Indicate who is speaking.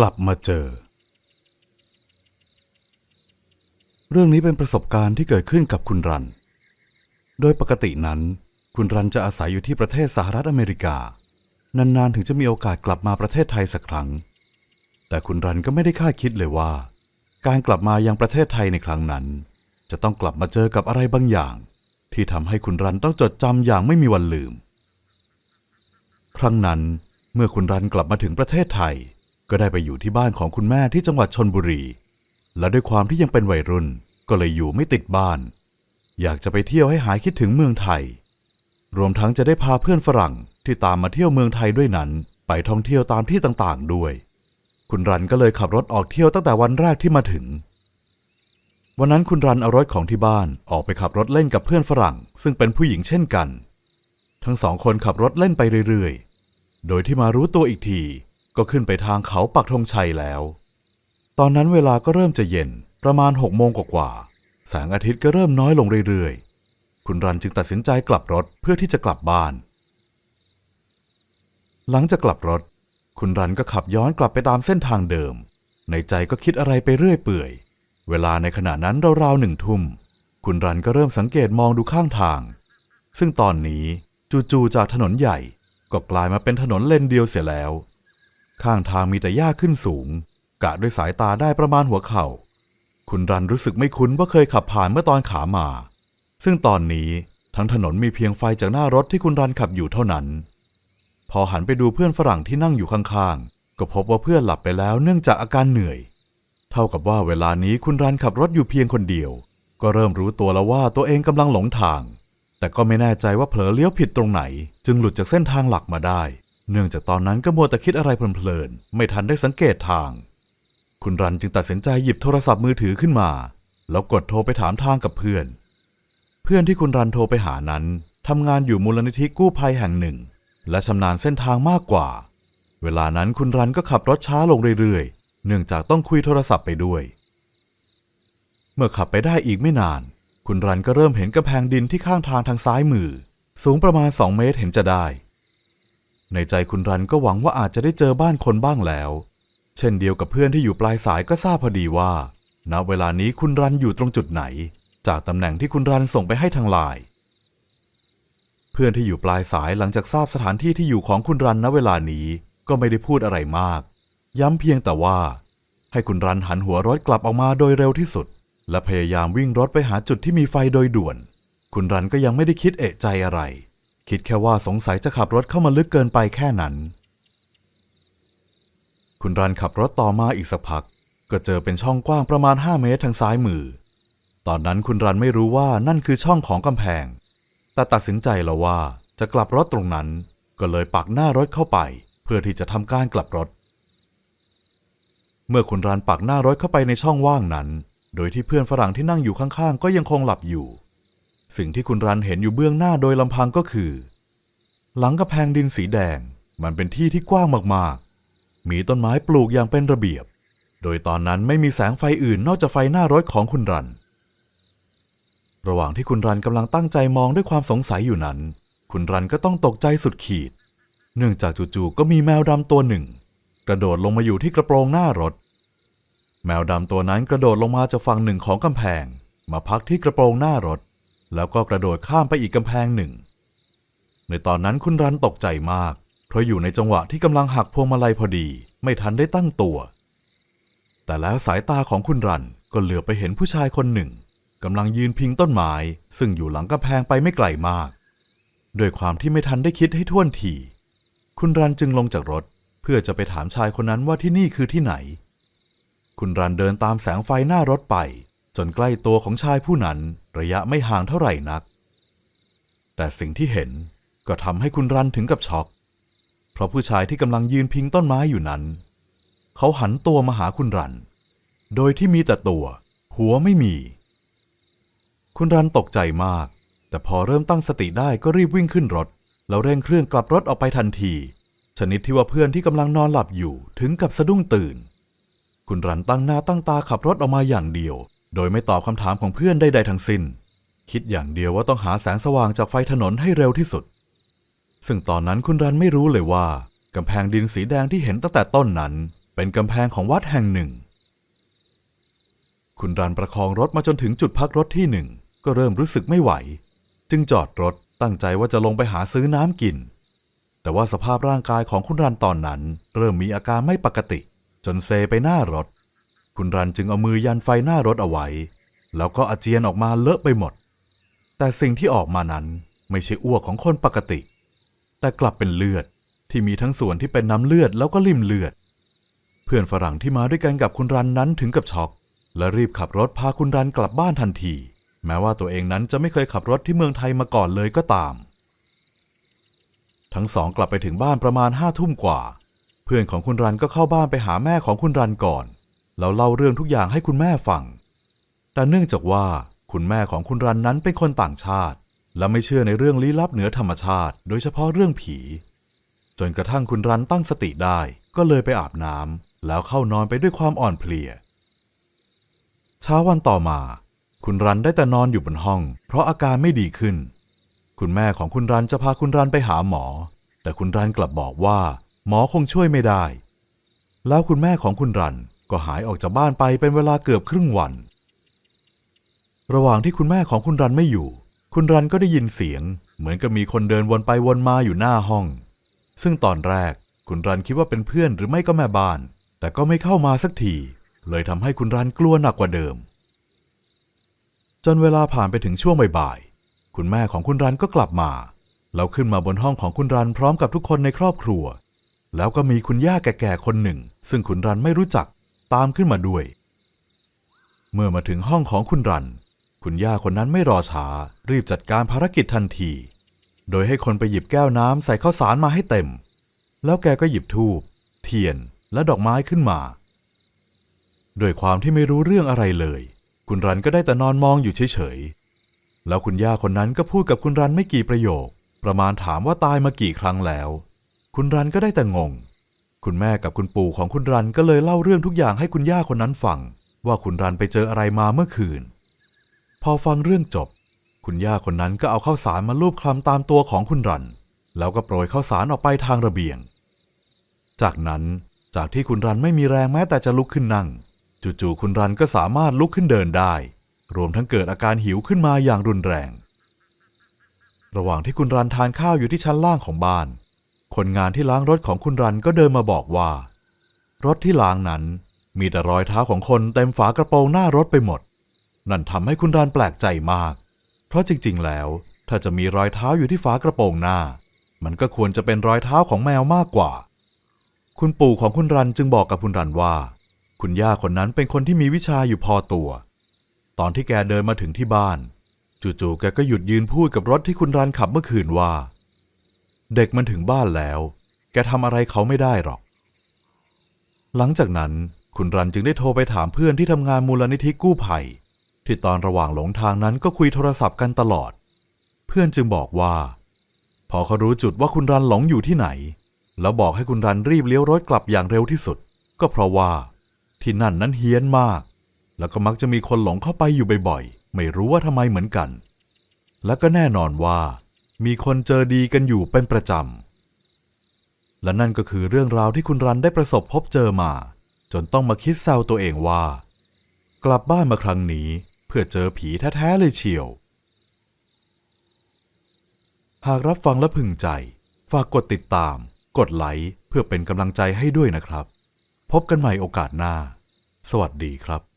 Speaker 1: กลับมาเจอ เรื่องนี้เป็นประสบการณ์ที่เกิดขึ้นกับคุณรัน โดยปกตินั้น คุณรันจะอาศัยอยู่ที่ประเทศสหรัฐอเมริกา นานๆ ถึงจะมีโอกาสกลับมาประเทศไทยสักครั้ง แต่คุณรันก็ไม่ได้คาดคิดเลยว่า การกลับมายังประเทศไทยในครั้งนั้น จะต้องกลับมาเจอกับอะไรบางอย่าง ที่ทำให้คุณรันต้องจดจำอย่างไม่มีวันลืม ครั้งนั้นเมื่อคุณรันกลับมาถึงประเทศไทย ก็ได้ไปอยู่ที่บ้านของคุณแม่ที่จังหวัดชนบุรี และด้วยความที่ยังเป็นวัยรุ่นก็เลยอยู่ไม่ติดบ้าน อยากจะไปเที่ยวให้หายคิดถึงเมืองไทย รวมทั้งจะได้พาเพื่อนฝรั่งที่ตามมาเที่ยวเมืองไทยด้วยนั้น ไปท่องเที่ยวตามที่ต่างๆด้วย คุณรันก็เลยขับรถออกเที่ยวตั้งแต่วันแรกที่มาถึง วันนั้นคุณรันเอารถของที่บ้านออกไปขับรถเล่นกับเพื่อนฝรั่ง ซึ่งเป็นผู้หญิงเช่นกัน ทั้งสองคนขับรถเล่นไปเรื่อยๆ โดยที่มารู้ตัวอีกที ก็ขึ้นไปทางเขาปักธงชัยแล้ว ตอนนั้นเวลาก็เริ่มจะเย็นประมาณหกโมงกว่าๆแสงอาทิตย์ก็เริ่มน้อยลงเรื่อยๆ คุณรันจึงตัดสินใจกลับรถเพื่อที่จะกลับบ้าน หลังจากกลับรถ คุณรันก็ขับย้อนกลับไปตามเส้นทางเดิม ในใจก็คิดอะไรไปเรื่อยเปื่อย เวลาในขณะนั้นราวๆหนึ่งทุ่ม คุณรันก็เริ่มสังเกตมองดูข้างทาง ซึ่งตอนนี้จู่ๆจากถนนใหญ่ก็กลายมาเป็นถนนเลนเดียวเสียแล้ว ข้างทางมีแต่หญ้าขึ้นสูง กะด้วยสายตาได้ประมาณหัวเข่า คุณรันรู้สึกไม่คุ้นว่าเคยขับผ่านเมื่อตอนขามา ซึ่งตอนนี้ทั้งถนนมีเพียงไฟจากหน้ารถที่คุณรันขับอยู่เท่านั้น พอหันไปดูเพื่อนฝรั่งที่นั่งอยู่ข้างๆ ก็พบว่าเพื่อนหลับไปแล้วเนื่องจากอาการเหนื่อย เท่ากับว่าเวลานี้คุณรันขับรถอยู่เพียงคนเดียว ก็เริ่มรู้ตัวแล้วว่าตัวเองกำลังหลงทาง แต่ก็ไม่แน่ใจว่าเผลอเลี้ยวผิดตรงไหน จึงหลุดจากเส้นทางหลักมาได้ เนื่องจากตอนนั้นก็มัวแต่คิดอะไรเพลินๆ ไม่ทันได้สังเกตทาง คุณรันจึงตัดสินใจหยิบโทรศัพท์มือถือขึ้นมา แล้วกดโทรไปถามทางกับเพื่อน เพื่อนที่คุณรันโทรไปหานั้นทำงานอยู่มูลนิธิกู้ภัยแห่งหนึ่ง และชำนาญเส้นทางมากกว่า เวลานั้นคุณรันก็ขับรถช้าลงเรื่อยๆ เนื่องจากต้องคุยโทรศัพท์ไปด้วย เมื่อขับไปได้อีกไม่นาน คุณรันก็เริ่มเห็นกำแพงดินที่ข้างทางทางซ้ายมือ สูงประมาณ 2 เมตรเห็นจะได้ ในใจคุณรันก็หวังว่าอาจจะได้เจอบ้านคนบ้างแล้ว เช่นเดียวกับเพื่อนที่อยู่ปลายสายก็ทราบพอดีว่า ณ เวลานี้คุณรันอยู่ตรงจุดไหน จากตำแหน่งที่คุณรันส่งไปให้ทางไลน์ เพื่อนที่อยู่ปลายสายหลังจากทราบสถานที่ที่อยู่ของคุณรันณเวลานี้ก็ไม่ได้พูดอะไรมาก ย้ำเพียงแต่ว่า ให้คุณรันหันหัวรถกลับออกมาโดยเร็วที่สุด และพยายามวิ่งรถไปหาจุดที่มีไฟโดยด่วน คุณรันก็ยังไม่ได้คิดเอะใจอะไร คิดแค่ว่าสงสัยจะขับรถเข้ามาลึกเกินไปแค่นั้น คุณรันขับรถต่อมาอีกสักพัก ก็เจอเป็นช่องกว้างประมาณ 5 เมตรทางซ้ายมือ ตอนนั้นคุณรันไม่รู้ว่านั่นคือช่องของกำแพง แต่ตัดสินใจแล้วว่าจะกลับรถตรงนั้น ก็เลยปักหน้ารถเข้าไป เพื่อที่จะทำการกลับรถ เมื่อคุณรันปักหน้ารถเข้าไปในช่องว่างนั้น โดยที่เพื่อนฝรั่งที่นั่งอยู่ข้างๆ ก็ยังคงหลับอยู่ สิ่งที่คุณรันเห็นอยู่เบื้องหน้าโดยลำพังก็คือ หลังกระแพงดินสีแดงมันเป็นที่ที่กว้างมากๆ มีต้นไม้ปลูกอย่างเป็นระเบียบ โดยตอนนั้นไม่มีแสงไฟอื่นนอกจากไฟหน้ารถของคุณรัน ระหว่างที่คุณรันกำลังตั้งใจมองด้วยความสงสัยอยู่นั้น คุณรันก็ต้องตกใจสุดขีด เนื่องจากจู่ๆก็มีแมวดำตัวหนึ่ง กระโดดลงมาอยู่ที่กระโปรงหน้ารถ แมวดำตัวนั้นกระโดดลงมาจากฝั่งหนึ่งของกำแพง มาพักที่กระโปรงหน้ารถ แล้วก็กระโดดข้ามไปอีกกำแพงหนึ่ง ในตอนนั้นคุณรันตกใจมาก เพราะอยู่ในจังหวะที่กำลังหักพวงมาลัยพอดี ไม่ทันได้ตั้งตัว แต่แล้วสายตาของคุณรันก็เหลือไปเห็นผู้ชายคนหนึ่งกำลังยืนพิงต้นไม้ ซึ่งอยู่หลังกำแพงไปไม่ไกลมาก ด้วยความที่ไม่ทันได้คิดให้ท่วนทีคุณรันจึงลงจากรถ เพื่อจะไปถามชายคนนั้นว่าที่นี่คือที่ไหน คุณรันเดินตามแสงไฟหน้ารถไป จนใกล้ตัวของชายผู้นั้นระยะไม่ห่างเท่าไหร่นัก แต่สิ่งที่เห็นก็ทำให้คุณรันถึงกับช็อก เพราะผู้ชายที่กำลังยืนพิงต้นไม้อยู่นั้น เขาหันตัวมาหาคุณรัน โดยที่มีแต่ตัว หัวไม่มี คุณรันตกใจมาก แต่พอเริ่มตั้งสติได้ก็รีบวิ่งขึ้นรถ แล้วเร่งเครื่องกลับรถออกไปทันที ชนิดที่ว่าเพื่อนที่กำลังนอนหลับอยู่ถึงกับสะดุ้งตื่น คุณรันตั้งหน้าตั้งตาขับรถออกมาอย่างเดียว โดยไม่ตอบคำถามของเพื่อนใดๆทั้งสิ้น คิดอย่างเดียวว่าต้องหาแสงสว่างจากไฟถนนให้เร็วที่สุด ซึ่งตอนนั้นคุณรันไม่รู้เลยว่ากำแพงดินสีแดงที่เห็นตั้งแต่ต้นนั้น เป็นกำแพงของวัดแห่งหนึ่ง คุณรันประคองรถมาจนถึงจุดพักรถที่หนึ่งก็เริ่มรู้สึกไม่ไหว จึงจอดรถตั้งใจว่าจะลงไปหาซื้อน้ำกิน แต่ว่าสภาพร่างกายของคุณรันตอนนั้น เริ่มมีอาการไม่ปกติ จนเซไปหน้ารถ คุณรันจึงเอามือยันไฟหน้ารถเอาไว้ แล้วก็อาเจียนออกมาเลอะไปหมด แต่สิ่งที่ออกมานั้นไม่ใช่อ้วกของคนปกติ แต่กลับเป็นเลือดที่มีทั้งส่วนที่เป็นน้ำเลือดแล้วก็ลิ่มเลือด เพื่อนฝรั่งที่มาด้วยกันกับคุณรันนั้นถึงกับช็อก และรีบขับรถพาคุณรันกลับบ้านทันที แม้ว่าตัวเองนั้นจะไม่เคยขับรถที่เมืองไทยมาก่อนเลยก็ตาม ทั้งสองกลับไปถึงบ้านประมาณห้าทุ่มกว่า เพื่อนของคุณรันก็เข้าบ้านไปหาแม่ของคุณรันก่อน แล้วเล่าเรื่องทุกอย่างให้คุณแม่ฟัง แต่เนื่องจากว่าคุณแม่ของคุณรันนั้นเป็นคนต่างชาติ และไม่เชื่อในเรื่องลี้ลับเหนือธรรมชาติ โดยเฉพาะเรื่องผี จนกระทั่งคุณรันตั้งสติได้ก็เลยไปอาบน้ำแล้วเข้านอนไปด้วยความอ่อนเพลียเช้าวันต่อมา คุณรันได้แต่นอนอยู่บนห้อง เพราะอาการไม่ดีขึ้น คุณแม่ของคุณรันจะพาคุณรันไปหาหมอ แต่คุณรันกลับบอกว่า หมอคงช่วยไม่ได้ แล้วคุณแม่ของคุณรัน ก็หายออกจากบ้านไปเป็นเวลาเกือบครึ่งวัน ระหว่างที่คุณแม่ของคุณรันไม่อยู่ คุณรันก็ได้ยินเสียง เหมือนกับมีคนเดินวนไปวนมาอยู่หน้าห้อง ซึ่งตอนแรกคุณรันคิดว่าเป็นเพื่อนหรือไม่ก็แม่บ้าน แต่ก็ไม่เข้ามาสักที เลยทำให้คุณรันกลัวหนักกว่าเดิม จนเวลาผ่านไปถึงช่วงบ่ายๆคุณแม่ของคุณรันก็กลับมาแล้วขึ้นมาบนห้องของคุณรันพร้อมกับทุกคนในครอบครัว แล้วก็มีคุณย่าแก่ๆคนหนึ่ง ซึ่งคุณรันไม่รู้จัก ตามขึ้นมาด้วย เมื่อมาถึงห้องของคุณรัน คุณย่าคนนั้นไม่รอช้า รีบจัดการภารกิจทันที โดยให้คนไปหยิบแก้วน้ำใส่ข้าวสารมาให้เต็ม แล้วแกก็หยิบธูปเทียนและดอกไม้ขึ้นมาโดยความที่ไม่รู้เรื่องอะไรเลย คุณรันก็ได้แต่นอนมองอยู่เฉยๆ แล้วคุณย่าคนนั้นก็พูดกับคุณรันไม่กี่ประโยค ประมาณถามว่าตายมากี่ครั้งแล้ว คุณรันก็ได้แต่งง คุณแม่กับคุณปู่ของคุณรันก็เลยเล่าเรื่องทุกอย่างให้คุณย่าคนนั้นฟัง ว่าคุณรันไปเจออะไรมาเมื่อคืน พอฟังเรื่องจบ คุณย่าคนนั้นก็เอาข้าวสารมาลูบคลำตามตัวของคุณรัน แล้วก็โปรยข้าวสารออกไปทางระเบียง จากนั้นจากที่คุณรันไม่มีแรงแม้แต่จะลุกขึ้นนั่ง จู่ๆคุณรันก็สามารถลุกขึ้นเดินได้ รวมทั้งเกิดอาการหิวขึ้นมาอย่างรุนแรง ระหว่างที่คุณรันทานข้าวอยู่ที่ชั้นล่างของบ้าน คนงานที่ล้างรถของคุณรันก็เดินมาบอกว่า รถที่ล้างนั้นมีแต่รอยเท้าของคนเต็มฝากระโปรงหน้ารถไปหมด นั่นทำให้คุณรันแปลกใจมาก เพราะจริง ๆ แล้ว ถ้าจะมีรอยเท้าอยู่ที่ฝากระโปรงหน้า มันก็ควรจะเป็นรอยเท้าของแมวมากกว่า คุณปู่ของคุณรันจึงบอกกับคุณรันว่า คุณย่าคนนั้นเป็นคนที่มีวิชาอยู่พอตัว ตอนที่แกเดินมาถึงที่บ้าน จู่ๆแกก็หยุดยืนพูดกับรถที่คุณรันขับเมื่อคืนว่า เด็กมันถึงบ้านแล้ว แกทำอะไรเขาไม่ได้หรอก หลังจากนั้นคุณรันจึงได้โทรไปถามเพื่อนที่ทำงานมูลนิธิกู้ภัย ที่ตอนระหว่างหลงทางนั้นก็คุยโทรศัพท์กันตลอด เพื่อนจึงบอกว่า พอเขารู้จุดว่าคุณรันหลงอยู่ที่ไหน แล้วบอกให้คุณรันรีบเลี้ยวรถกลับอย่างเร็วที่สุด ก็เพราะว่า ที่นั่นนั้นเฮี้ยนมาก แล้วก็มักจะมีคนหลงเข้าไปอยู่บ่อยๆ ไม่รู้ว่าทำไมเหมือนกัน และก็แน่นอนว่า มีคนเจอดีกันอยู่เป็นประจำ และนั่นก็คือเรื่องราวที่คุณรันได้ประสบพบเจอมา จนต้องมาคิดแซวตัวเองว่า กลับบ้านมาครั้งนี้เพื่อเจอผีแท้ๆเลยเชียว หากรับฟังและพึงใจ ฝากกดติดตาม กดไลค์เพื่อเป็นกำลังใจให้ด้วยนะครับ พบกันใหม่โอกาสหน้า สวัสดีครับ